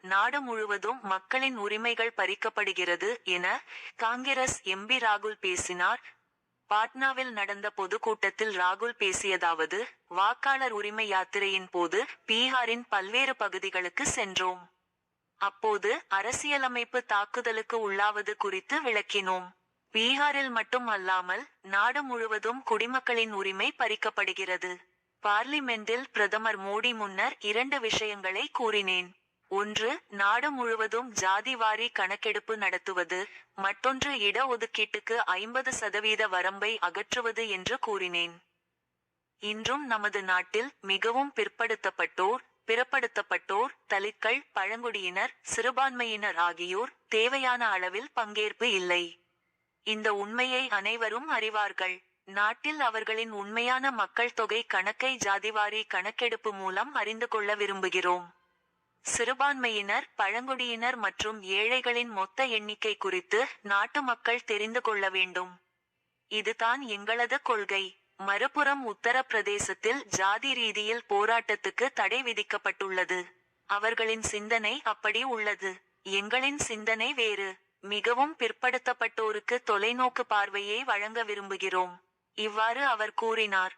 நாடு முழுவதும் மக்களின் உரிமைகள் பறிக்கப்படுகிறது என காங்கிரஸ் எம்பி ராகுல் பேசினார். பாட்னாவில் நடந்த பொதுக்கூட்டத்தில் ராகுல் பேசியதாவது வாக்காளர் உரிமை யாத்திரையின் போது பீகாரின் பல்வேறு பகுதிகளுக்கு சென்றோம். அப்போது அரசியலமைப்பு தாக்குதலுக்கு உள்ளாவது குறித்து விளக்கினோம். பீகாரில் மட்டும் அல்லாமல் நாடு முழுவதும் குடிமக்களின் உரிமை பறிக்கப்படுகிறது. பார்லிமெண்டில் பிரதமர் மோடி முன்னர் இரண்டு விஷயங்களை கூறினேன். ஒன்று நாடு முழுவதும் ஜாதிவாரி கணக்கெடுப்பு நடத்துவது மற்றொன்று இட ஒதுக்கீட்டுக்கு ஐம்பது சதவீத வரம்பை அகற்றுவது என்று கூறினேன். இன்றும் நமது நாட்டில் மிகவும் பிற்படுத்தப்பட்டோர் பிறப்படுத்தப்பட்டோர் தலித்கள் பழங்குடியினர் சிறுபான்மையினர் ஆகியோர் தேவையான அளவில் பங்கேற்பு இல்லை. இந்த உண்மையை அனைவரும் அறிவார்கள். நாட்டில் அவர்களின் உண்மையான மக்கள் தொகை கணக்கை ஜாதிவாரி கணக்கெடுப்பு மூலம் அறிந்து கொள்ள விரும்புகிறோம். சிறுபான்மையினர் பழங்குடியினர் மற்றும் ஏழைகளின் மொத்த எண்ணிக்கை குறித்து நாட்டு மக்கள் தெரிந்து கொள்ள வேண்டும். இதுதான் எங்களது கொள்கை. மறுபுறம் உத்தரப்பிரதேசத்தில் ஜாதி ரீதியில் போராட்டத்துக்கு தடை விதிக்கப்பட்டுள்ளது. அவர்களின் சிந்தனை அப்படி உள்ளது. எங்களின் சிந்தனை வேறு. மிகவும் பிற்படுத்தப்பட்டோருக்கு தொலைநோக்கு பார்வையை வழங்க விரும்புகிறோம். இவ்வாறு அவர் கூறினார்.